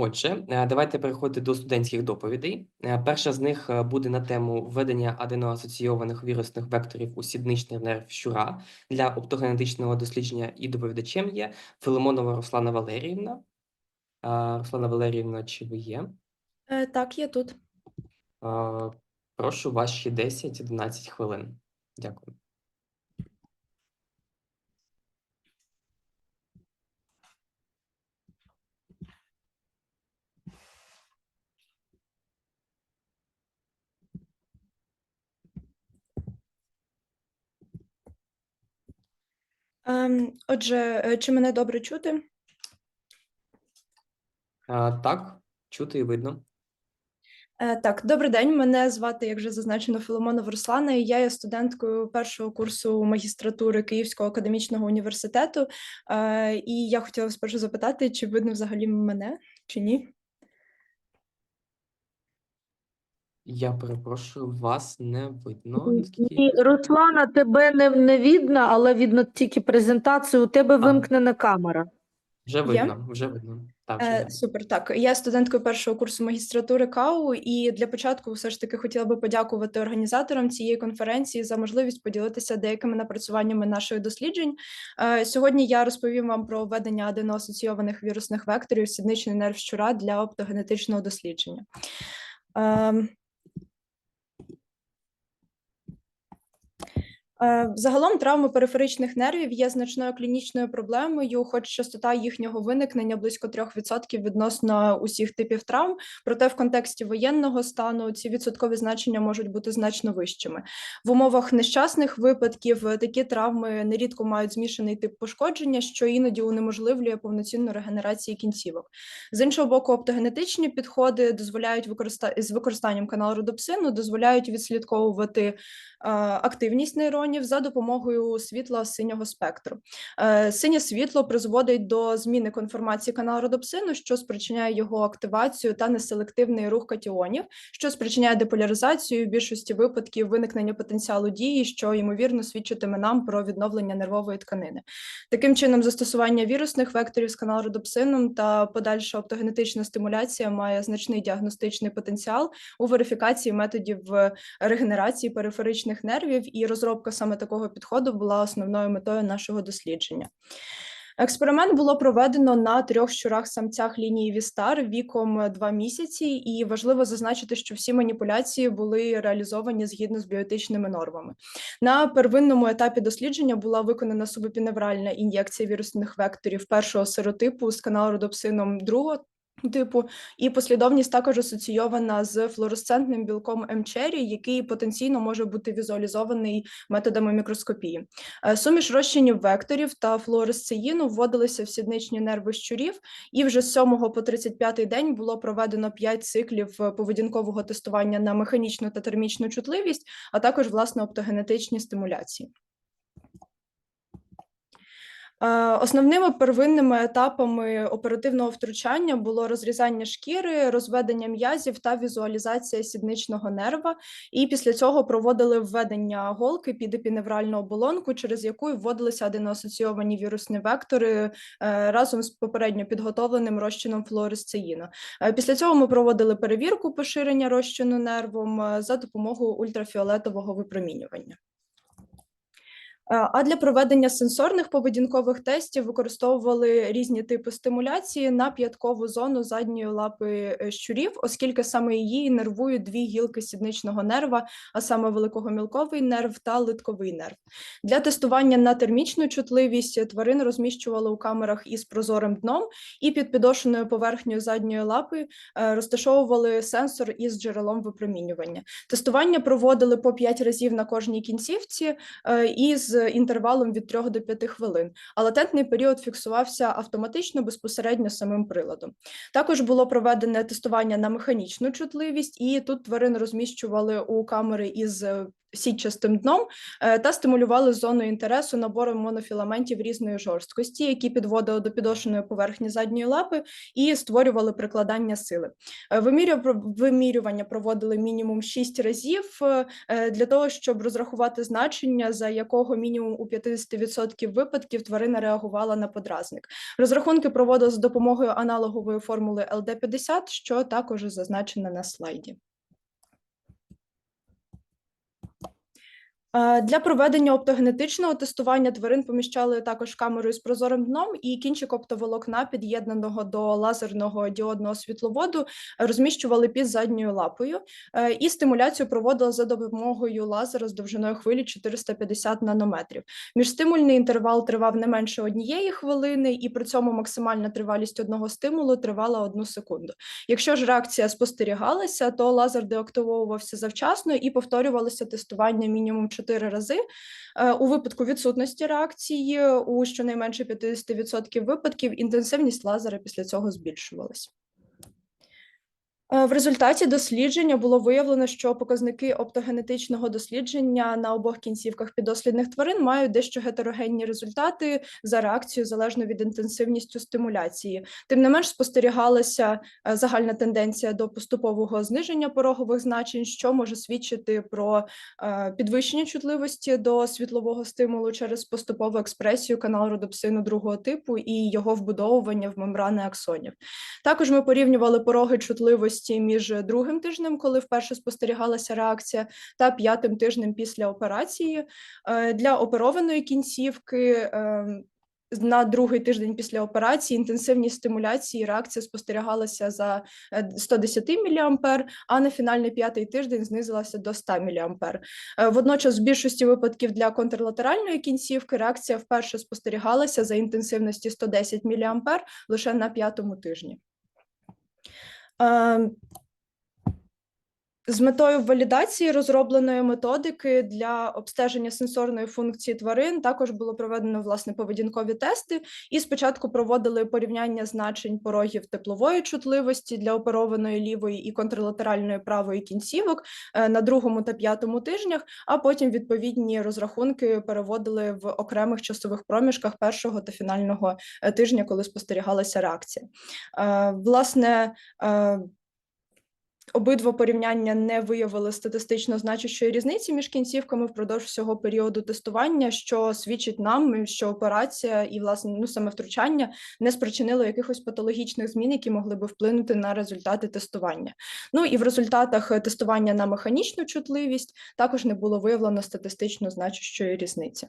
Отже, е, давайте переходити до студентських доповідей. Е, Перша з них е, буде на тему введення аденоасоційованих вірусних векторів у сідничний нерв щура для оптогенетичного дослідження. І доповідачем є Филимонова Руслана Валеріївна. Руслана Валеріївна, чи ви є? Так, я тут. Прошу ваші 10-11 хвилин. Дякую. Отже, е, чи мене добре чути? Так, чути і видно. Е, Так, добрий день. Мене звати, як вже зазначено, Филимонова Руслана. і Я є студенткою першого курсу магістратури Київського академічного університету. Е, І я хотіла спершу запитати, чи видно взагалі мене, чи ні? Я перепрошую, вас не видно. наскільки- Ні, Руслана, тебе не, не видно, але видно тільки презентацію. У тебе вимкнена камера. Вже видно, вже видно. Так, вже Е, видно. Супер, так. Я студенткою першого курсу магістратури КАУ, і для початку все ж таки хотіла би подякувати організаторам цієї конференції за можливість поділитися деякими напрацюваннями наших досліджень. Е, Сьогодні я розповім вам про введення аденоасоційованих вірусних векторів сідничний нерв щура для оптогенетичного дослідження. Ем, Загалом травми периферичних нервів є значною клінічною проблемою, хоч частота їхнього виникнення близько 3% відносно усіх типів травм. Проте в контексті воєнного стану ці відсоткові значення можуть бути значно вищими. В умовах нещасних випадків е, такі травми нерідко мають змішаний тип пошкодження, що іноді унеможливлює повноцінну регенерацію кінцівок. З іншого боку, оптогенетичні підходи дозволяють використа... з використанням каналу родопсину дозволяють відслідковувати е, активність нейронів за допомогою світла синього спектру. Е, Синє світло призводить до зміни конформації каналу родопсину, що спричиняє його активацію та неселективний рух катіонів, що спричиняє деполяризацію в більшості випадків виникнення потенціалу дії, що ймовірно свідчитиме нам про відновлення нервової тканини. Таким чином, застосування вірусних векторів з каналу родопсином та подальша оптогенетична стимуляція має значний діагностичний потенціал у верифікації методів регенерації периферичних нервів, і розробка саме такого підходу була основною метою нашого дослідження. Експеримент було проведено на трьох щурах-самцях лінії Вістар віком 2 місяці, і важливо зазначити, що всі маніпуляції були реалізовані згідно з біотичними нормами. На первинному етапі дослідження була виконана субепіневральна ін'єкція вірусних векторів першого серотипу з каналу родопсином другого типу, і послідовність також асоційована з флуоресцентним білком МЧЕРІ, який потенційно може бути візуалізований методами мікроскопії. Е, Суміш розчинів векторів та флуоресцеїну вводилися в сідничні нерви щурів, і вже з 7 по 35 день було проведено 5 циклів е, поведінкового тестування на механічну та термічну чутливість, а також власне оптогенетичні стимуляції. Е, Основними первинними етапами оперативного втручання було розрізання шкіри, розведення м'язів та візуалізація сідничного нерва. І після цього проводили введення голки під епіневральну оболонку, через яку вводилися аденоасоційовані вірусні вектори е, разом з попередньо підготовленим розчином флуоресцеїну. Е, Після цього ми проводили перевірку поширення розчину нервом за допомогою ультрафіолетового випромінювання. Е, А для проведення сенсорних поведінкових тестів використовували різні типи стимуляції на п'яткову зону задньої лапи е, щурів, оскільки саме її нервують дві гілки сідничного нерва, а саме великогомілковий нерв та литковий нерв. Для тестування на термічну чутливість тварин розміщували у камерах із прозорим дном і під підошеною поверхнею задньої лапи е, розташовували сенсор із джерелом випромінювання. Тестування проводили по 5 разів на кожній кінцівці е, і з інтервалом від 3 до 5 хвилин. А латентний період фіксувався автоматично безпосередньо самим приладом. Також було проведене тестування на механічну чутливість, і тут тварин розміщували у камери із сітчастим дном е, та стимулювали зону інтересу набором монофіламентів різної жорсткості, які підводили до підошеної поверхні задньої лапи і створювали прикладання сили. Е, вимірю- Вимірювання проводили мінімум 6 разів е, для того, щоб розрахувати значення, за якого мінімум у 50% випадків тварина реагувала на подразник. Розрахунки проводили за допомогою аналогової формули ЛД50, що також зазначено на слайді. Для проведення оптогенетичного тестування тварин поміщали також камеру із прозорим дном і кінчик оптоволокна, під'єднаного до лазерного діодного світловоду, розміщували під задньою лапою. Е, І стимуляцію проводили за допомогою лазера з довжиною хвилі 450 нанометрів. Міжстимульний інтервал тривав не менше однієї хвилини, і при цьому максимальна тривалість одного стимулу тривала одну секунду. Якщо ж реакція спостерігалася, то лазер деактивовувався завчасно і повторювалося тестування мінімум 4 рази. Е, У випадку відсутності реакції у щонайменше 50% випадків інтенсивність лазера після цього збільшувалась. Е, В результаті дослідження було виявлено, що показники оптогенетичного дослідження на обох кінцівках піддослідних тварин мають дещо гетерогенні результати за реакцією залежно від інтенсивністю стимуляції. Тим не менш, спостерігалася е, загальна тенденція до поступового зниження порогових значень, що може свідчити про е, підвищення чутливості до світлового стимулу через поступову експресію каналу родопсину другого типу і його вбудовування в мембрани аксонів. Також ми порівнювали пороги чутливості між другим тижнем, коли вперше спостерігалася реакція, та п'ятим тижнем після операції. Е, Для оперованої кінцівки ем, на другий тиждень після операції інтенсивність стимуляції реакція спостерігалася за е, 110 мА, а на фінальний п'ятий тиждень знизилася до 100 мА. Е, Водночас, в більшості випадків для контрлатеральної кінцівки реакція вперше спостерігалася за інтенсивності 110 мА лише на п'ятому тижні. Е, З метою валідації розробленої методики для обстеження сенсорної функції тварин також було проведено власне поведінкові тести, і спочатку проводили порівняння значень порогів теплової чутливості для оперованої лівої і контрлатеральної правої кінцівок е, на другому та п'ятому тижнях, а потім відповідні розрахунки переводили в окремих часових проміжках першого та фінального е, тижня, коли спостерігалася реакція. Е, Власне, Обидва порівняння не виявили статистично значущої різниці між кінцівками впродовж всього періоду тестування, що свідчить нам, що операція і власне ну саме втручання не спричинило якихось патологічних змін, які могли би вплинути на результати тестування. Ну і в результатах тестування на механічну чутливість також не було виявлено статистично значущої різниці.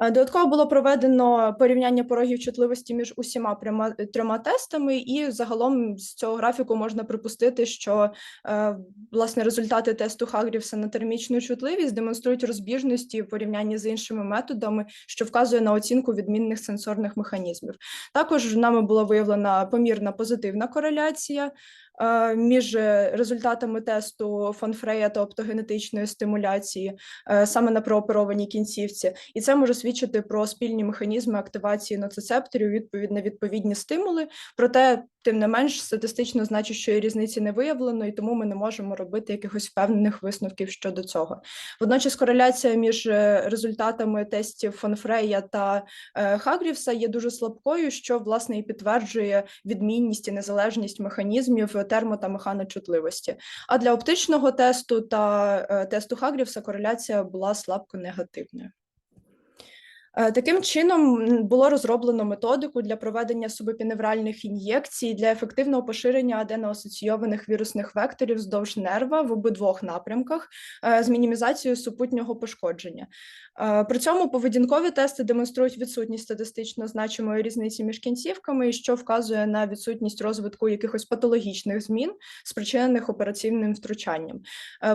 Е, Додатково було проведено порівняння порогів чутливості між усіма пряма, трьома тестами, і загалом з цього графіку можна припустити, що е, власне результати тесту Хагрівса на термічну чутливість демонструють розбіжності в порівнянні з іншими методами, що вказує на оцінку відмінних сенсорних механізмів. Також нами була виявлена помірна позитивна кореляція е, між результатами тесту Фонфрея та оптогенетичної стимуляції е, саме на прооперованій кінцівці, і це може свідчити про спільні механізми активації ноцицепторів відповідь на відповідні стимули. Проте, тим не менш, статистично значущої різниці не виявлено, і тому ми не можемо робити якихось впевнених висновків щодо цього. Водночас, кореляція між е, результатами тестів Фонфрея та е, Хагрівса є дуже слабкою, що власне і підтверджує відмінність і незалежність механізмів термо та механочутливості. А для оптичного тесту та е, тесту Хагрівса кореляція була слабко негативною. Е, Таким чином було розроблено методику для проведення субепіневральних ін'єкцій для ефективного поширення аденоасоційованих вірусних векторів вздовж нерва в обидвох напрямках е, з мінімізацією супутнього пошкодження. Е, При цьому поведінкові тести демонструють відсутність статистично значимої різниці між кінцівками, що вказує на відсутність розвитку якихось патологічних змін, спричинених операційним втручанням.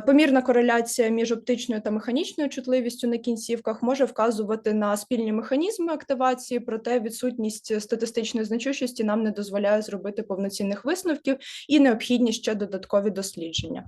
Помірна кореляція між оптичною та механічною чутливістю на кінцівках може вказувати на спільні механізми активації, проте відсутність статистичної значущості нам не дозволяє зробити повноцінних висновків і необхідні ще додаткові дослідження.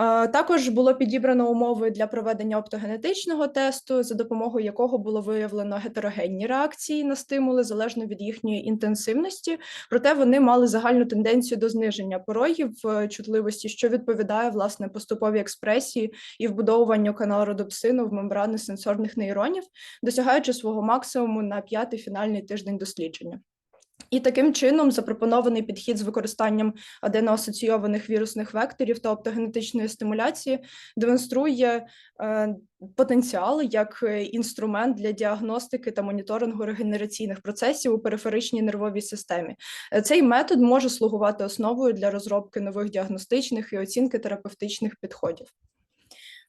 Е, Також було підібрано умови для проведення оптогенетичного тесту, за допомогою якого було виявлено гетерогенні реакції на стимули залежно від їхньої інтенсивності, проте вони мали загальну тенденцію до зниження порогів е, чутливості, що відповідає власне поступовій експресії і вбудовуванню каналу родопсину в мембрани сенсорних нейронів, досягаючи свого максимуму на п'ятий фінальний тиждень дослідження. І таким чином запропонований підхід з використанням аденоасоційованих вірусних векторів та оптогенетичної стимуляції демонструє е, потенціал як е, інструмент для діагностики та моніторингу регенераційних процесів у периферичній нервовій системі. Е, Цей метод може слугувати основою для розробки нових діагностичних і оцінки терапевтичних підходів.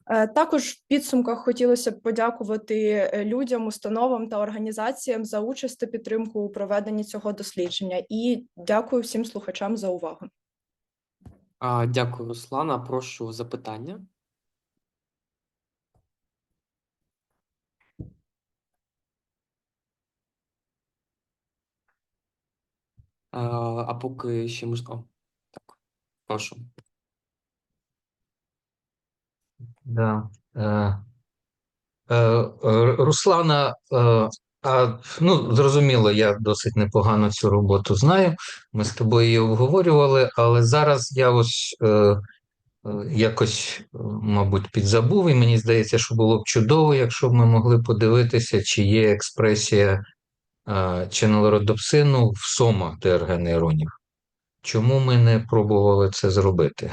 Е, Також в підсумках хотілося б подякувати е, людям, установам та організаціям за участь та підтримку у проведенні цього дослідження. І дякую всім слухачам за увагу. Дякую, Руслана. Прошу запитання. А, а поки ще можна. Так, прошу. Да. Е, е, е, Руслана, а, ну, зрозуміло, я досить непогано цю роботу знаю. Ми з тобою її обговорювали, але зараз я ось якось, мабуть, підзабув, і мені здається, що було б чудово, якщо б ми могли подивитися, чи є експресія ченелородопсину в сомах ДРГ нейронів. Чому ми не пробували це зробити?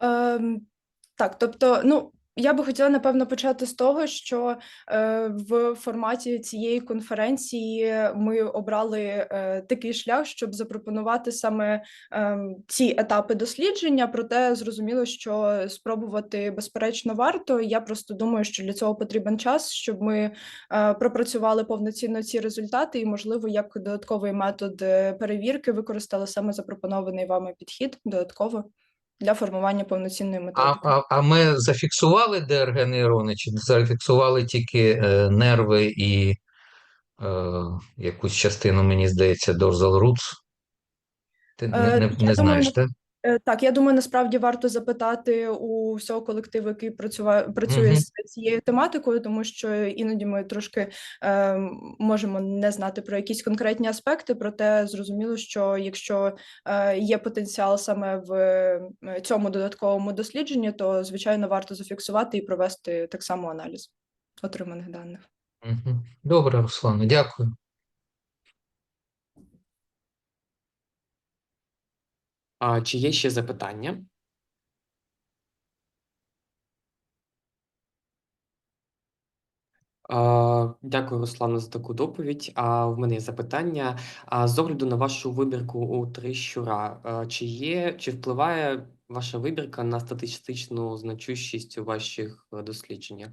Ем, так, тобто, ну. Я би хотіла напевно почати з того, що е, в форматі цієї конференції ми обрали е, такий шлях, щоб запропонувати саме е, ці етапи дослідження. Проте зрозуміло, що спробувати безперечно варто. Я просто думаю, що для цього потрібен час, щоб ми е, пропрацювали повноцінно ці результати, і, можливо, як додатковий метод е, перевірки використали саме запропонований вами підхід додатково для формування повноцінної методики. а, а ми зафіксували ДРГ нейрони, чи зафіксували тільки е, нерви і е, якусь частину, мені здається, дорзал руц? Ти Е, не, не, не думаю, знаєш, так? Е, Так, я думаю, насправді варто запитати у всього колективу, який працює, працює Мгм. з цією тематикою, тому що іноді ми трошки е, можемо не знати про якісь конкретні аспекти, проте зрозуміло, що якщо е, є потенціал саме в е, цьому додатковому дослідженні, то звичайно варто зафіксувати і провести так само аналіз отриманих даних. Мгм. Добре, Руслане, дякую. А, чи є ще запитання? Дякую, Руслана, за таку доповідь. А в мене є запитання. А з огляду на вашу вибірку у три щура, чи є, чи впливає ваша вибірка на статистичну значущість у ваших дослідженнях?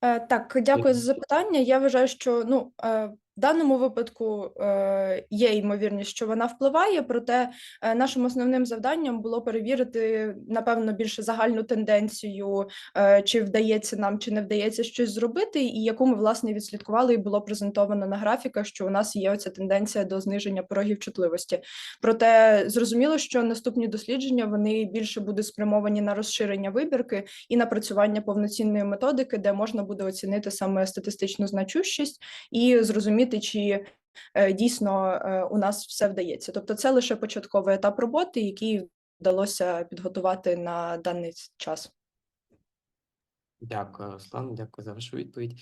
Е, Так, дякую за запитання. Я вважаю, що ну е, в даному випадку е, є ймовірність, що вона впливає, проте е, нашим основним завданням було перевірити, напевно, більше загальну тенденцію, е, чи вдається нам, чи не вдається щось зробити, і яку ми власне відслідкували, і було презентовано на графіках, що у нас є оця тенденція до зниження порогів чутливості. Проте зрозуміло, що наступні дослідження вони більше будуть спрямовані на розширення вибірки і напрацювання повноцінної методики, де можна буде оцінити саме статистичну значущість і зрозуміти, чи е, дійсно е, у нас все вдається. Тобто, це лише початковий етап роботи, який вдалося підготувати на даний час. Дякую, Руслан, дякую за вашу відповідь.